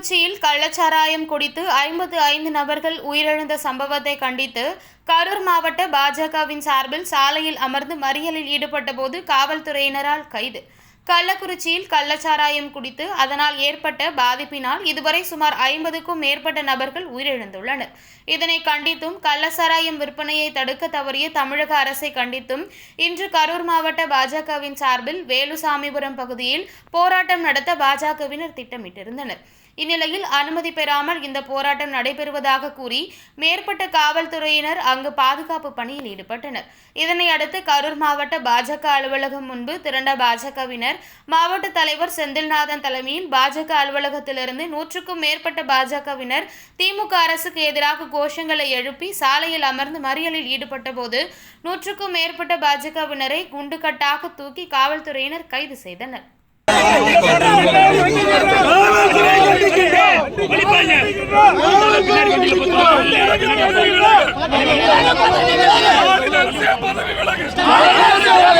கள்ளச்சாராயம் குடித்து ஐம்பது ஐந்து நபர்கள் உயிரிழந்த சம்பவத்தை கண்டித்து கரூர் மாவட்ட பாஜகவின் சார்பில் சாலையில் அமர்ந்து மறியலில் ஈடுபட்டபோது காவல்துறையினரால் கைது. கள்ளக்குறிச்சியில் கள்ளச்சாராயம் குடித்து அதனால் ஏற்பட்ட பாதிப்பினால் இதுவரை சுமார் ஐம்பதுக்கும் மேற்பட்ட நபர்கள் உயிரிழந்துள்ளனர். இதனை கண்டித்தும் கள்ளச்சாராயம் விற்பனையை தடுக்க தவறிய தமிழக அரசை கண்டித்தும் இன்று கரூர் மாவட்ட பாஜகவின் சார்பில் வேலுசாமிபுரம் பகுதியில் போராட்டம் நடத்த பாஜகவினர் திட்டமிட்டிருந்தனர். இந்நிலையில் அனுமதி பெறாமல் இந்த போராட்டம் நடைபெறுவதாக கூறி மேற்பட்ட காவல்துறையினர் அங்கு பாதுகாப்பு பணியில் ஈடுபட்டனர். இதனை அடுத்து கரூர் மாவட்ட பாஜக அலுவலகம் முன்பு திரண்ட பாஜகவினர் மாவட்ட தலைவர் செந்தில்நாதன் தலைமையில் பாஜக அலுவலகத்திலிருந்து நூற்றுக்கும் மேற்பட்ட பாஜகவினர் திமுக அரசுக்கு எதிராக கோஷங்களை எழுப்பி சாலையில் அமர்ந்து மறியலில் ஈடுபட்ட போது நூற்றுக்கும் மேற்பட்ட பாஜகவினரை குண்டுகட்டாக தூக்கி காவல்துறையினர் கைது செய்தனர். விலகு